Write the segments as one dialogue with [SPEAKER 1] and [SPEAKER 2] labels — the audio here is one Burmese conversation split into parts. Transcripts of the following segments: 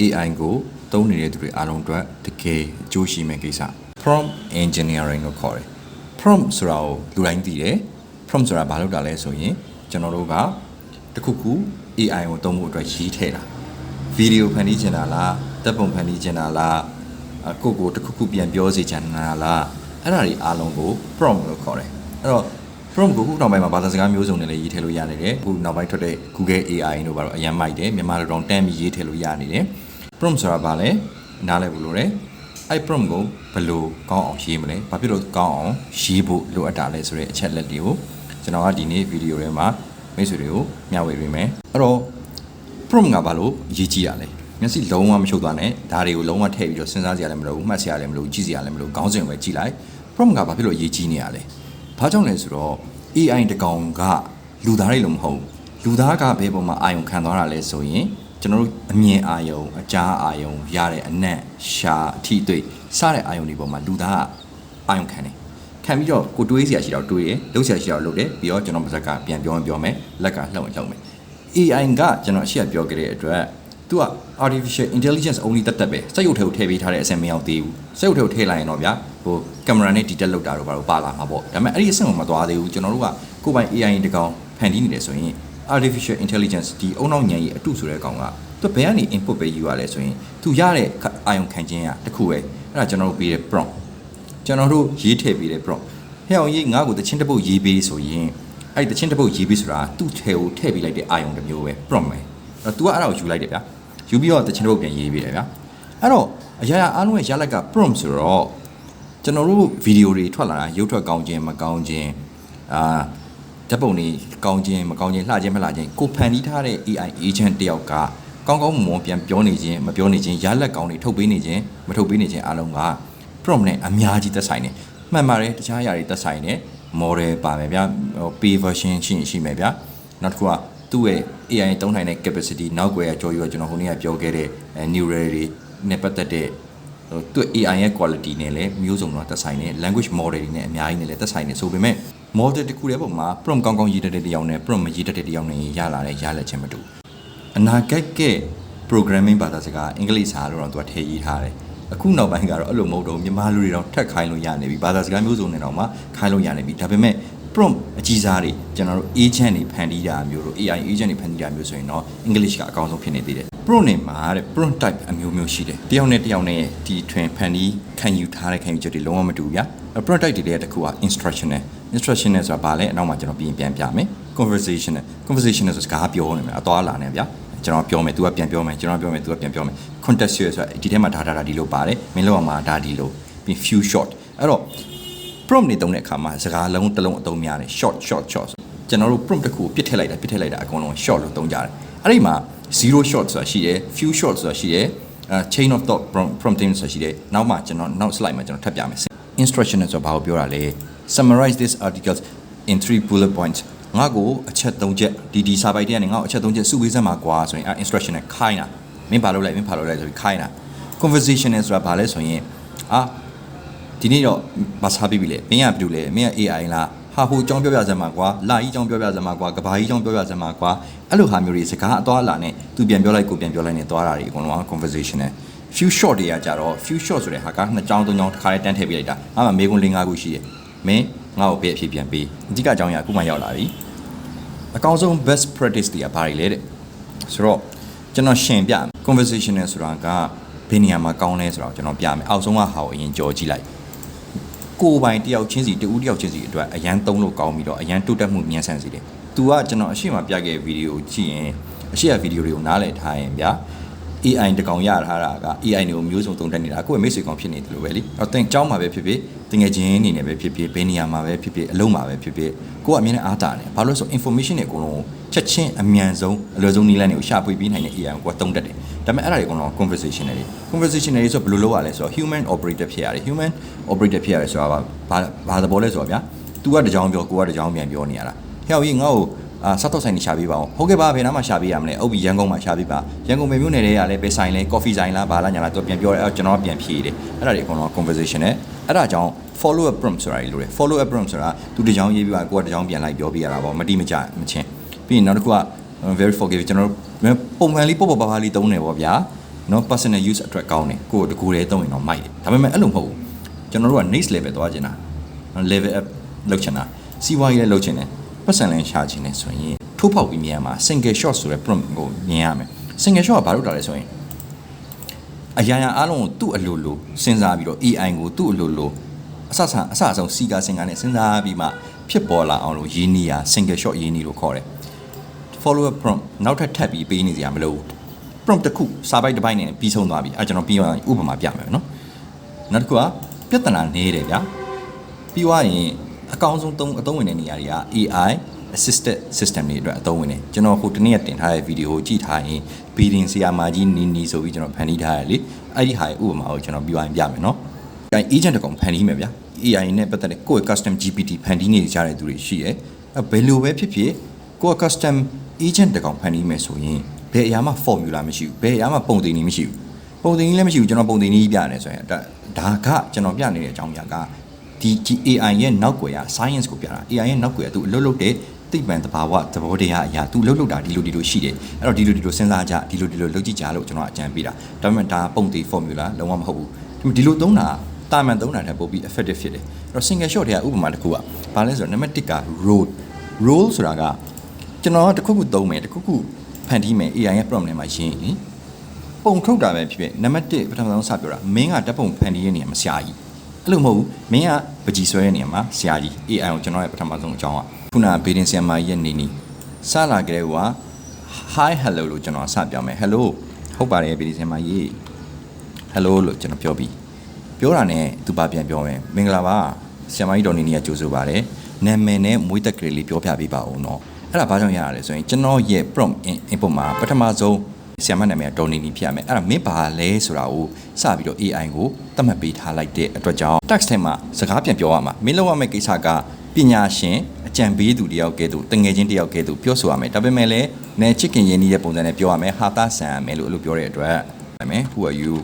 [SPEAKER 1] AI ကိုသုံးနေတဲ့သူတွေအားလုံးအတွက်တကယ်အကျိုးရှိမယ့်ကိစ္စ prompt engineering လို့ခေါ်တယ် prompt ဆိုတာကိုလူတိုင်းသိတယ် prompt ဆိုတာဘာလို့တာလဲဆိုရင်ကျွန်တော်တို့ကတစ်ခုခု AI ကိုသုံးဖို့အတွက်ရေးထည့်တာဗီဒီယိုဖန်တီးချင်တာလားတပ်ပုံဖန်တီးချင်တာလားအကိုကိုတစ်ခုခုပြန်ပြောစီချင်တာလားအဲ့ဒါတွေအားလုံးကို prompt လို့ခေါ်တယ်အဲ့တော့ prompt ကိုခုနောက်ပိုင်းမှာဘာသာစကားမျိုးစုံနဲ့လည်းရေးထည့်လို့ရနေတယ်ခုနောက်ပိုင်းထွက်တဲ့ Google AI တို့ဘာလို့အရင်မိုက်တယ်မြန်မာလိုတော့တန်းပြီးရေးထည့်လို့ရနေတယ် prompt ဆိုတာဘာလဲနားလည်ဖို့လိုတယ်အဲ့ prompt ကိုဘယ်လိုကောင်းအောင်ရေးမလဲဘာဖြစ်လို့ကောင်းအောင်ရေးဖို့လိုအပ်တာလဲဆိုတဲ့အချက်လက်တွေကိုကျွန်တော်ကဒီနေ့ဗီဒီယိုထဲမှာမိတ်ဆွေတွေကိုမျှဝေပေးမယ်အဲ့တော့ prompt ကဘာလို့ရေးကြည့်ရလဲမျက်စိလုံးဝမချုပ်သွားနဲ့ဒါတွေကိုလုံးဝထည့်ပြီးတော့စဉ်းစားစရာလည်းမလိုဘူးမှတ်စရာလည်းမလိုဘူးကြည့်စရာလည်းမလိုဘူးခေါင်းစဉ်ပဲကြည့်လိုက် prompt ကဘာဖြစ်လို့ရေးကြည့်နေရလဲဘာကြောင့်လဲဆိုတော့ AI တကောင်ကလူသားတွေလို့မဟုတ်ဘူးလူသားကဘယ်ပုံမှာအာယုံခံသွားတာလဲဆိုရင် ကျွန်တော်တို့အမြင်အာယုံအကြားအာယုံရတဲ့အနက်ရှာအထိတွေ့စတဲ့အာယုံတွေပေါ်မှာလူသားကအာယုံခံတယ်ခံပြီးတော့ကိုတွေးစရာရှိတော့တွေးရလှုပ်စရာရှိတော့လှုပ်တယ်ပြီးတော့ကျွန်တော်ပါဇက်ကပြန်ပြောရင်ပြောမယ်လက်ကလှုပ်ရင်လှုပ်မယ် AI ကကျွန်တော်အရှိရပြောခဲ့တဲ့အတွက်သူက artificial intelligence only တက်တက်ပဲစက်ရုပ်ထဲကိုထည့်ပေးထားတဲ့အဆင့်မရောက်သေးဘူးစက်ရုပ်ထဲကိုထည့်လိုက်ရင်တော့ဗျာဟိုကင်မရာနဲ့ detect လုပ်တာတော့ဘာလို့ပါလာမှာပေါ့ဒါပေမဲ့အဲ့ဒီအဆင့်ကိုမသွားသေးဘူးကျွန်တော်တို့ကကိုယ်ပိုင် AI တကောင်ဖန်တီးနေတယ်ဆိုရင် artificial intelligence ဒီအုံနောက်ဉာဏ်ကြီးအတုဆိုတဲ့ကောင်ကသူဘယ်ကနေ input ပဲယူရလဲဆိုရင်သူရတဲ့အာယုံခံခြင်းရတခုပဲအဲ့ဒါကျွန်တော်တို့ပေးတဲ့ prompt ကျွန်တော်တို့ရေးထည့်ပေးတဲ့ prompt ဟဲ့အောင်ရေးငါ့ကိုတချင်းတစ်ပုတ်ရေးပေးဆိုရင်အဲ့ဒီတချင်းတစ်ပုတ်ရေးပေးဆိုတာသူ့ထဲကိုထည့်ပေးလိုက်တဲ့အာယုံတစ်မျိုးပဲ prompt ပဲအဲ့တော့ तू ကအဲ့ဒါကိုယူလိုက်တယ်ဗျာယူပြီးတော့တချင်းတစ်ပုတ်ပြန်ရေးပေးတယ်ဗျာအဲ့တော့အရာရာအားလုံးရဲ့ရလက်က prompt ဆိုတော့ကျွန်တော်တို့ဗီဒီယိုတွေထွက်လာတာရုပ်ထွက်ကောင်းခြင်းမကောင်းခြင်းအာ ဓာတ်ပုံတွေကောင်းခြင်းမကောင်းခြင်းလှခြင်းမလှခြင်းကိုဖန်တီးထားတဲ့ AI agent တယောက်ကကောင်းကောင်းမွန်မွန်ပြန်ပြောနေခြင်းမပြောနေခြင်းရလက်ကောင်းတွေထုတ်ပေးနေခြင်းမထုတ်ပေးနေခြင်းအားလုံးက prompt နဲ့အများကြီးသက်ဆိုင်တယ်မှန်ပါတယ်တခြားအရာတွေသက်ဆိုင်တယ် model ပါမယ်ဗျာဟို pay version ရှိရင်ရှိမယ်ဗျာနောက်တစ်ခုကသူ့ရဲ့ AI သုံးနိုင်တဲ့ capacity နောက်ွယ်ကကြော်ရွယ်ကျွန်တော်ခုနေ့ကပြောခဲ့တဲ့ neural တွေနဲ့ပတ်သက်တဲ့ဟိုသူ့ AI ရဲ့ quality နဲ့လည်းမျိုးစုံတော့သက်ဆိုင်တယ် language model တွေနဲ့အများကြီးနဲ့လည်းသက်ဆိုင်တယ်ဆိုပေမဲ့ model တစ်ခုတည်းပုံမှာ prompt ကောင်းကောင်းရေးတတ်တဲ့တစ်ယောက်နဲ့ prompt မရေးတတ်တဲ့တစ်ယောက်နဲ့ရလာတဲ့ရလက်ချင်းမတူအနာဂတ်က programming ဘာသာစကားအင်္ဂလိပ်စာလို့တော့သူကထည့်ရေးထားတယ်အခုနောက်ပိုင်းကတော့အဲ့လိုမဟုတ်တော့မြန်မာလူတွေတော့ထက်ခိုင်းလို့ရနေပြီဘာသာစကားမျိုးစုံနဲ့တော့မှခိုင်းလို့ရနေပြီဒါပေမဲ့ prompt အကြီးစားတွေကျွန်တော်တို့ agent တွေဖန်တီးတာမျိုးတို့ AI agent တွေဖန်တီးတာမျိုးဆိုရင်တော့ English ကအကောင်းဆုံးဖြစ်နေသေးတယ် prompt နဲ့မှာတဲ့ prompt type အမျိုးမျိုးရှိတယ်တယောက်နဲ့တယောက်နဲ့ဒီ twin ဖန်တီးခံယူထားတဲ့ခံယူချက်တွေလုံးဝမတူဘူးဗျာ prompt type တွေတဲ့တစ်ခုက instructional instructional ဆိုတာဘာလဲအနောက်မှာကျွန်တော်ပြင်ပြန်ပြမယ် conversational conversational ဆိုစကားပြောနေမှာအသွားလာနေဗျာကျွန်တော်ပြောမယ် तू ကပြန်ပြောမယ်ကျွန်တော်ပြောမယ် तू ကပြန်ပြောမယ် contextual ဆိုတာဒီထဲမှာဒါဒါဒါဒီလိုပါတယ်မင်းလောက်အောင်မှာဒါဒီလိုပြီး few short အဲ့တော့ prompt နေတုံးတဲ့အခါမှာစကားလုံးတစ်လုံးအသုံးများတယ် short short short ကျွန်တော်တို့ prompt တစ်ခုကိုပြစ်ထည့်လိုက်တာပြစ်ထည့်လိုက်တာအကုန်လုံး short လို့သုံးကြတယ်အဲ့ဒီမှာ zero short ဆိုတာရှိတယ် few short ဆိုတာရှိတယ်အဲ chain of thought prompting ဆိုတာရှိတယ်နောက်မှကျွန်တော်နောက် slide မှာကျွန်တော်ထပ်ပြမယ် instruction ဆိုတာဘာကိုပြောတာလဲ summarize this articles in three bullet points ငါ့ကိုအချက်၃ချက်ဒီဒီစာပိုက်တဲ့ကနေငါ့ကိုအချက်၃ချက်စုဝေးစမ်းမှာကွာဆိုရင်အဲ instruction နဲ့ခိုင်းတာမင်းဘာလုပ်လိုက်မင်းဘာလုပ်လိုက်ဆိုပြီးခိုင်းတာ conversation နဲ့ဆိုတာဘာလဲဆိုရင်အာဒီနေ့တော့မစားပြီးပြီလေမင်းကဘာလုပ်လဲမင်းက AI လားဟာဟိုအကြောင်းပြောပြစမ်းမှာကွာလာကြီးအကြောင်းပြောပြစမ်းမှာကွာကဘာကြီးအကြောင်းပြောပြစမ်းမှာကွာအဲ့လိုဟာမျိုးတွေစကားအသွားအလာနဲ့သူပြန်ပြောလိုက်ကိုပြန်ပြောလိုက်နဲ့သွားတာတွေအကုန်လုံးက conversation နဲ့ few short တွေကကြတော့ few short ဆိုတဲ့ဟာကနှစ်ကြောင်းသုံးကြောင်းတစ်ခါလေးတန်းထည့်ပြလိုက်တာငါမှမေးခွန်း၄၅ခုရှိတယ် မင်းငါ့ကိုပေးအဖြစ်ပြန်ပေးအဓိကအကြောင်းအရာအခုမှရောက်လာပြီအကောင်းဆုံး best practice တွေကဘာတွေလဲတဲ့ဆိုတော့ကျွန်တော်ရှင်းပြ conversational ဆိုတာကဘယ်နေရာမှာကောင်းလဲဆိုတော့ကျွန်တော်ပြမယ်အောက်ဆုံးကဟာကိုအရင်ကြော်ကြည့်လိုက်ကိုယ်ပိုင်တယောက်ချင်းစီတူဦးတယောက်ချင်းစီအတွက်အရန်သုံးလို့ကောင်းပြီးတော့အရန်တိုးတက်မှုမြန်ဆန်စေတယ်။ तू ကကျွန်တော်အရှိမပြခဲ့ဗီဒီယိုကြည့်ရင်အရှိရဗီဒီယိုတွေကိုနားလည်ထားရင်ဗျာ AI တကောင်ရထားတာက AI တွေကိုမျိုးစုံသုံးတက်နေတာကိုယ့်ရဲ့မိတ်ဆွေကောင်ဖြစ်နေတယ်လို့ပဲလीတော့တင်ကြောင်းမှာပဲဖြစ်ဖြစ်တင်ငယ်ချင်းအနေနဲ့ပဲဖြစ်ဖြစ်ဘယ်နေရာမှာပဲဖြစ်ဖြစ်အလုံးမှာပဲဖြစ်ဖြစ်ကိုကအမြင်နဲ့အားတာတယ်ဘာလို့လဲဆို information တွေအကုန်လုံးချက်ချင်းအမြန်ဆုံးအလွယ်ဆုံးနည်းလမ်းတွေကိုရှာဖွေပြီးနိုင်တဲ့ AI ကိုကိုကသုံးတတ်တယ်ဒါပေမဲ့အဲ့ဒါတွေအကုန်လုံး conversational တွေ conversational တွေဆိုဘယ်လိုလုပ်ရလဲဆိုတော့ human operator ဖြစ်ရတယ် human operator ဖြစ်ရတယ်ဆိုတာဘာဘာသဘောလဲဆိုတော့ဗျာ तू ကတကြောင်ပြောကိုကတကြောင်ပြန်ပြောနေရတာဟဲ့ဟိုကြီးငါ့ကို အာစားတော့ဆိုင်နေရှာပေးပါအောင်ဟုတ်ကဲ့ပါဘယ်နားမှာရှာပေးရမလဲအုပ်ပြီးရန်ကုန်မှာရှာပေးပါရန်ကုန်မြို့နယ်တွေကလည်းပဲဆိုင်လဲ coffee ဆိုင်လားဘာလားညာလားသူပြန်ပြောတယ်အဲ့ကျွန်တော်ပြန်ဖြေတယ်အဲ့ဒါတွေအကုန်လုံး conversation နဲ့အဲ့ဒါကြောင့် follow up prompt ဆိုတာကြီးလို့တယ် follow up prompt ဆိုတာသူတကြောင်ရေးပြီးပါကိုကတကြောင်ပြန်လိုက်ပြောပြရတာပေါ့မတိမကြမချင်းပြီးရင်နောက်တစ်ခုက very forgiving ကျွန်တော်တို့ပုံမှန်လေးပေါ့ပေါ့ပါပါလေးသုံးတယ်ပေါ့ဗျာနော် personal use အတွက်ကောင်းတယ်ကိုယ်တကူတည်းသုံးရင်တော့မိုက်တယ်ဒါပေမဲ့အဲ့လိုမဟုတ်ဘူးကျွန်တော်တို့က next level သွားချင်တာနော် level up လုပ်ချင်တာစီးပွားရေးလည်းလုပ်ချင်တယ် ပတ်စံလည်းရှာချင်တယ်ဆိုရင်ထိုးပေါက်ပြီးမြင်ရမှာ single shot ဆိုတဲ့ prompt ကိုမြင်ရမယ် single shot ကဘာလို့တာလဲဆိုရင်အရာရာအားလုံးကိုသူ့အလိုလိုစဉ်းစားပြီးတော့ AI ကိုသူ့အလိုလိုအဆဆန်အဆအဆုံးစီကာစင်ကာနဲ့စဉ်းစားပြီးမှဖြစ်ပေါ်လာအောင်လို့ရင်းနှီးရ single shot ရင်းနှီးလို့ခေါ်တယ် follow up prompt နောက်ထပ်ထပ်ပြီးပေးနေစရာမလိုဘူး prompt တစ်ခုစာပိုက်တစ်ပိုက်နဲ့ပြီးဆုံးသွားပြီအဲကျွန်တော်ပြီးသွားရင်ဥပမာပြမယ်နော်နောက်တစ်ခုကပြဿနာနေတယ်ဗျာပြီးသွားရင် အကောင်းဆုံးသုံးအသုံးဝင်တဲ့နေရာတွေက AI assisted system တွေအတွက်အသုံးဝင်တယ်ကျွန်တော်ဟိုတနေ့ကတင်ထားတဲ့ဗီဒီယိုကိုကြည့်ထားရင် bidding ဆီယာမာကြီးနီနီဆိုပြီးကျွန်တော်ဖန်တီးထားရလေအဲ့ဒီဟာရဲ့ဥပမာကိုကျွန်တော်ပြီးသွားရင်ပြမယ်နော် AI agent တကောင်ဖန်တီးမယ်ဗျာ AI နဲ့ပတ်သက်တဲ့ကိုယ့်ရဲ့ custom GPT ဖန်တီးနေကြတဲ့သူတွေရှိရဲအဲဘယ်လိုပဲဖြစ်ဖြစ်ကိုယ့်ရဲ့ custom agent တကောင်ဖန်တီးမယ်ဆိုရင်ဘယ်အရာမှ formula မရှိဘူးဘယ်အရာမှပုံသင်နည်းမရှိဘူးပုံသင်နည်းလည်းမရှိဘူးကျွန်တော်ပုံသင်နည်းပြရတယ်ဆိုရင်ဒါဒါကကျွန်တော်ပြနေတဲ့အကြောင်းအရာက ဒီ AI ရဲ့နောက်ွယ်ရ science ကိုပြတာ AI ရဲ့နောက်ွယ်ရသူအလုပ်လုပ်တဲ့သိပ္ပံတဘာဝသဘောတရားအရာသူလှုပ်လှုပ်တာဒီလိုဒီလိုရှိတယ်အဲ့တော့ဒီလိုဒီလိုစဉ်းစားကြဒီလိုဒီလိုလုပ်ကြည့်ကြလို့ကျွန်တော်အကြံပေးတာဒါပေမဲ့ဒါပုံသေး formula လုံးဝမဟုတ်ဘူးဒီလိုသုံးတာတာမန်သုံးတာထက်ပိုပြီး effective ဖြစ်တယ်အဲ့တော့ single shot တွေကဥပမာတစ်ခုကဘာလဲဆိုတော့ number 1က roll roll ဆိုတာကကျွန်တော်တစ်ခုခုသုံးမယ်တစ်ခုခုဖန်တီးမယ် AI ရဲ့ prompt ထဲမှာရှင်းရင်ပုံထုတ်တာပဲဖြစ်ဖြစ်နံပါတ်1ပထမဆုံးစပြောတာမင်းကတပ်ပုံဖန်တီးရနေရမဆရာကြီး အဲ့လိုမဟုတ်ဘူးမင်းကပကြီးဆွဲရနေမှာဆရာကြီး AI ကိုကျွန်တော်ရဲ့ပထမဆုံးအကြောင်းကခုနဘေဒင်ဆီယမ်မာရဲ့နေနီစလာကြတဲ့က hi hello လို့ကျွန်တော်စပြောမယ် hello ဟုတ်ပါတယ်ဘေဒင်ဆီယမ်မာကြီး hello လို့ကျွန်တော်ပြောပြီးပြောတာနဲ့သူပါပြန်ပြောမယ်မင်္ဂလာပါဆရာမကြီးတော်နေနေကကြိုဆိုပါတယ်နာမည်နဲ့မွေးသက်ကလေးလေးပြောပြပေးပါဦးနော်အဲ့ဒါဘာကြောင့်ရရလဲဆိုရင်ကျွန်တော်ရဲ့ prompt input မှာပထမဆုံး ဆရာမနာမည်ကဒေါ်နေနေဖြစ်ရမယ်အဲ့ဒါမင်းဘာလဲဆိုတာကိုစပြီးတော့ AI ကိုသတ်မှတ်ပေးထားလိုက်တဲ့အတွက်ကြောင့် text ထဲမှာစကားပြန်ပြောရမှာမင်းလောက်ရမယ့်ကိစ္စကပညာရှင်အကြံပေးသူတယောက်ကဲသူတငယ်ချင်းတယောက်ကဲသူပြောဆိုရမယ်ဒါပေမဲ့လည်းနဲချစ်ခင်ရင်းနှီးတဲ့ပုံစံနဲ့ပြောရမယ်ဟာတာဆန်ရမယ်လို့အဲ့လိုပြောတဲ့အတွက်ဒါပေမဲ့ who are you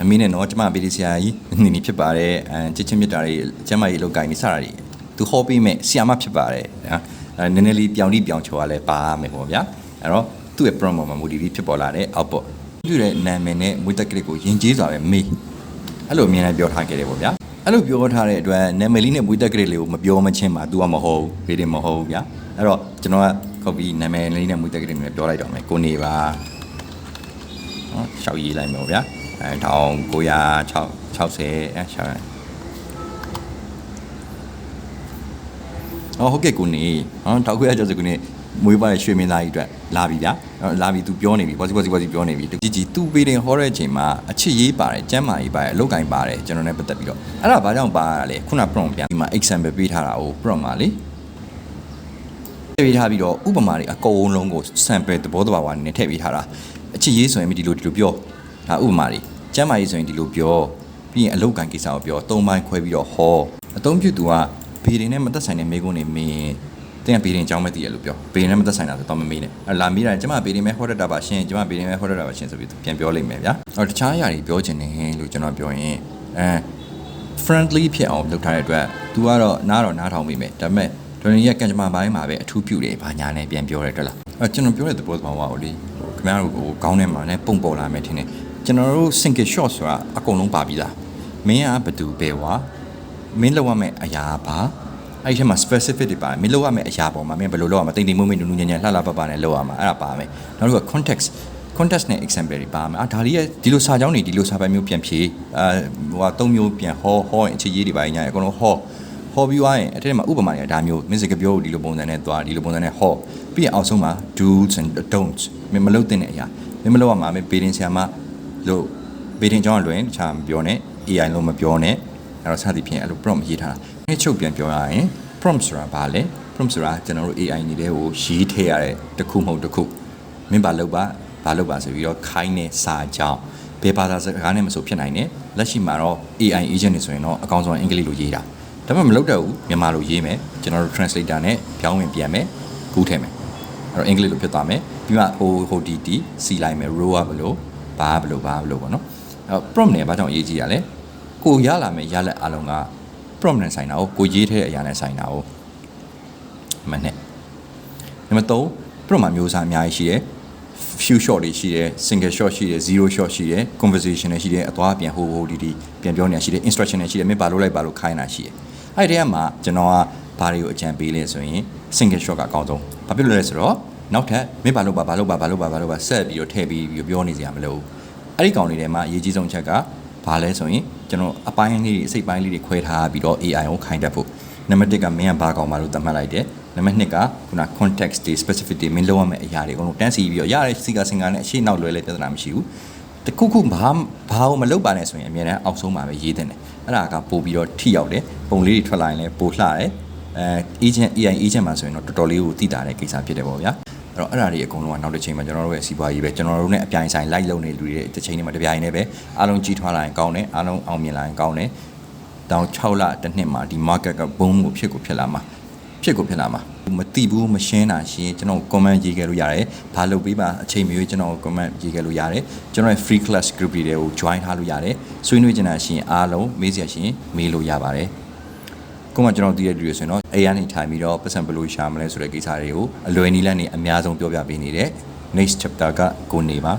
[SPEAKER 1] အမင်းနဲ့တော့ကျမဗီဒီဆရာကြီးနေနေဖြစ်ပါတယ်အဲချစ်ချင်းမြတ်တာတွေကျမကြီးလောက်ကင်နေစတာတွေသူဟောပေးမဲ့ဆရာမဖြစ်ပါတယ်နော်အဲ နည်းနည်းလေးပြောင်းလိပြောင်းချော်ရလဲပါမယ်ပေါ့ဗျာအဲ့တော့သူ့ရဲ့ promo မှာ motivate ဖြစ်ပေါ်လာတဲ့ output ပြုတဲ့နာမည်နဲ့မွေးတက်ကလေးကိုယဉ်ကျေးစွာပဲမေးအဲ့လိုအမြင်နဲ့ပြောထားခဲ့တယ်ပေါ့ဗျာအဲ့လိုပြောထားတဲ့အတွက်နာမည်လေးနဲ့မွေးတက်ကလေးလေးကိုမပြောမချင်းမှာ तू ကမဟုတ်ဘူးဗီဒီမဟုတ်ဘူးဗျာအဲ့တော့ကျွန်တော်ကခုတ်ပြီးနာမည်လေးနဲ့မွေးတက်ကလေးနဲ့ပြောလိုက်တော့မယ်ကိုနေပါနော်ရှောက်ရေးလိုက်မယ်ပေါ့ဗျာအဲ1960အဲရှာ အော်ဟုတ်ကဲ့ကိုနေဟောတောက်ခွေရကြစကိုနေမွေးပါရဲ့ရွှေမင်းသားကြီးအတွက်လာပြီဗျာလာပြီ तू ပြောနေပြီ positive positive positive ပြောနေပြီជីជី तू ပေးတယ်ဟောတဲ့အချိန်မှာအချစ်ရေးပါတယ်ကျမ်းမာရေးပါတယ်အလုတ်ကင်ပါတယ်ကျွန်တော်နဲ့ပတ်သက်ပြီးတော့အဲ့ဒါဘာကြောင့်ပါရလဲခုန prompt ပြန်ဒီမှာ example ပေးထားတာကို prompt မှာလေပေးထားပြီးတော့ဥပမာတွေအကုန်လုံးကို sample သဘောတဘာဝနဲ့ထည့်ပေးထားတာအချစ်ရေးဆိုရင်ဒီလိုဒီလိုပြောဒါဥပမာတွေကျမ်းမာရေးဆိုရင်ဒီလိုပြောပြီးရင်အလုတ်ကန်ကိစ္စကိုပြောသုံးပိုင်းခွဲပြီးတော့ဟောအသုံးပြုသူက ဘေးတွေနဲ့မသက်ဆိုင်တဲ့မိကုန်းတွေမင်းတင်ကဘေးရင်အကြောင်းမသိရလို့ပြောဘေးနဲ့မသက်ဆိုင်တာဆိုတော့မမေးနဲ့အလာမေးတာကျမဘေးတွေမဲ့ဟောတတ်တာပါရှင်ကျမဘေးတွေမဲ့ဟောတတ်တာပါရှင်ဆိုပြီးပြန်ပြောလိုက်မယ်ဗျာအော်တခြားအရာတွေပြောချင်တယ်လို့ကျွန်တော်ပြောရင်အဲ friendly ဖြစ်အောင်လုပ်ထားတဲ့အတွက် तू ကတော့နားတော့နားထောင်မိမယ်ဒါပေမဲ့ဒေါ်နီရဲ့ကံကြမ္မာပိုင်းမှာပဲအထူးပြုတယ်ဘာညာနဲ့ပြန်ပြောရဲတက်လားအဲကျွန်တော်ပြောတဲ့သဘောသဘာဝကိုလေဟိုခင်ဗျားတို့ကိုခေါင်းထဲမှာနဲ့ပုံပေါ်လာမယ်ထင်တယ်ကျွန်တော်တို့ single shot ဆိုတာအကုန်လုံးပါပြီးသားမင်းကဘသူပဲဝါ မင်းလောက်ရမယ့်အရာပါအဲ့ဒီထဲမှာ specific တွေပါတယ်မင်းလောက်ရမယ့်အရာပေါ်မှာမင်းဘယ်လိုလုပ်ရမှာတိမ်တိမ်မွေ့မွေ့နူးနူးညံ့ညံ့လှလှပပနဲ့လုပ်ရမှာအဲ့ဒါပါမယ်နောက်တစ်ခုက context context နဲ့ example တွေပါမယ်အာဒါလေးရဲ့ဒီလိုစာကြောင်းတွေဒီလိုစာပိုင်မျိုးပြန်ဖြေအာဟိုဟာသုံးမျိုးပြန်ဟောဟောရင်အခြေရေးတွေပါညာအကုန်လုံးဟောဟောပြီးသွားရင်အဲ့ထဲမှာဥပမာတွေကဒါမျိုးမင်းစကပြောဒီလိုပုံစံနဲ့သွားဒီလိုပုံစံနဲ့ဟောပြီးရင်အောက်ဆုံးမှာ do's and don'ts မင်းမလုပ်တဲ့အရာမင်းမလုပ်ရမှာမင်းပေတင်ဆရာမလို့ပေတင်ကျောင်းကလွင်တခြားမပြောနဲ့ AI လုံးမပြောနဲ့ အဲ့တော့စသည်ဖြင့်အဲ့လို prompt ရေးထားတာအဲ့ချုပ်ပြန်ပြောရရင် prompt ဆိုတာဘာလဲ prompt ဆိုတာကျွန်တော်တို့ AI နေတဲ့ကိုရေးထည့်ရတဲ့တစ်ခုမဟုတ်တစ်ခုမင်းဘာလုပ်ပါဘာလုပ်ပါဆိုပြီးတော့ခိုင်းတဲ့စာကြောင်းဘယ်ဘာသာစကားနဲ့မဆိုဖြစ်နိုင်တယ်လက်ရှိမှာတော့ AI agent တွေဆိုရင်တော့အကောင်းဆုံးအင်္ဂလိပ်လိုရေးတာဒါပေမဲ့မလုပ်တော့ဘူးမြန်မာလိုရေးမယ်ကျွန်တော်တို့ translator နဲ့ပြောင်းဝင်ပြန်မယ်ကူးထည့်မယ်အဲ့တော့အင်္ဂလိပ်လိုဖြစ်သွားမယ်ပြီးမှဟိုဟိုဒီတီစီလိုက်မယ် row ကဘလို့ဘာဘလို့ဘာဘလို့ပေါ့နော်အဲ့ prompt နဲ့ဘာကြောင့်ရေးကြည့်ရလဲ ကိုရလာမယ်ရလက်အလုံးက prompt နဲ့ဆိုင်တာကိုကိုရေးထဲတဲ့အရာနဲ့ဆိုင်တာကိုမှန်နဲ့နံပါတ်3 prompt မှာမျိုးစားအများကြီးရှိတယ် few shot တွေရှိတယ် single shot ရှိတယ် zero shot ရှိတယ် conversation တွေရှိတယ်အသွားပြန်ဟိုဟိုဒီဒီပြန်ပြောနေတာရှိတယ် instruction တွေရှိတယ်မင်းဘာလို့လိုက်ဘာလို့ခိုင်းတာရှိတယ်အဲ့ဒီထဲမှာကျွန်တော်ကဘာတွေကိုအကြံပေးလဲဆိုရင် single shot ကအကောင်းဆုံးဘာဖြစ်လို့လဲဆိုတော့နောက်ထပ်မင်းဘာလို့ပါဘာလို့ပါဘာလို့ပါဘာလို့ပါဆက်ပြီးတော့ထည့်ပြီးပြီးပြောနေစရာမလိုဘူးအဲ့ဒီကောင်တွေထဲမှာအရေးကြီးဆုံးချက်က ဘာလဲဆိုရင်ကျွန်တော်အပိုင်းလေးတွေအစိတ်ပိုင်းလေးတွေခွဲထားပြီးတော့ AI ကိုခိုင်းတတ်ဖို့နံပါတ်1ကမင်းကဘာကောင်ပါလို့သတ်မှတ်လိုက်တယ်နံပါတ်2ကခုန context တွေ specific တွေမင်းလုံးရမယ့်အရာတွေအကုန်လုံးတန်းစီပြီးတော့ရတဲ့စီကစင်ကနဲ့အရှိနောက်လွယ်လဲပြဿနာမရှိဘူးတခုခုဘာဘာကိုမလုပ်ပါနဲ့ဆိုရင်အများနဲ့အောက်ဆုံးမှာပဲရေးတဲ့တယ်အဲ့ဒါကပို့ပြီးတော့ထိရောက်တယ်ပုံလေးတွေထွက်လာရင်လည်းပို့လှတယ်အဲ agent AI agent မှာဆိုရင်တော့တော်တော်လေးကိုသိတာတဲ့ကိစ္စဖြစ်တယ်ပေါ့ဗျာ အဲ့တော့အဲ့ဒါတွေအကုန်လုံးကနောက်တစ်ချိန်မှာကျွန်တော်တို့ရဲ့စီးပွားရေးပဲကျွန်တော်တို့ ਨੇ အပြိုင်ဆိုင်လိုက်လုံနေလူတွေတစ်ချိန်တွေမှာတစ်ပြိုင်နေပဲအားလုံးကြီးထွားလာရင်ကောင်းတယ်အားလုံးအောင်မြင်လာရင်ကောင်းတယ်တောင်6လတစ်နှစ်မှာဒီ market က boom ကိုဖြစ်ကိုဖြစ်လာမှာဖြစ်ကိုဖြစ်လာမှာမတိဘူးမရှင်းတာရှင်းကျွန်တော် comment ရေးခဲ့လို့ရတယ်ဘာလုပ်ပေးပါအချိန်မရွေးကျွန်တော် comment ရေးခဲ့လို့ရတယ်ကျွန်တော်ရဲ့ free class group တွေကို join ထားလို့ရတယ်ဆွေးနွေးချင်တာရှင်းအားလုံးမေးစရာရှင်းမေးလို့ရပါတယ် ခုမှကျွန်တော်သိတဲ့လူတွေဆိုရင်တော့ AI နဲ့ထိုင်ပြီးတော့ပတ်စံဘယ်လိုရှာမလဲဆိုတဲ့ကိစ္စတွေကိုအလွယ်နည်းလမ်းနဲ့အများဆုံးပြောပြပေးနေတဲ့ next chapter ကကိုနေပါ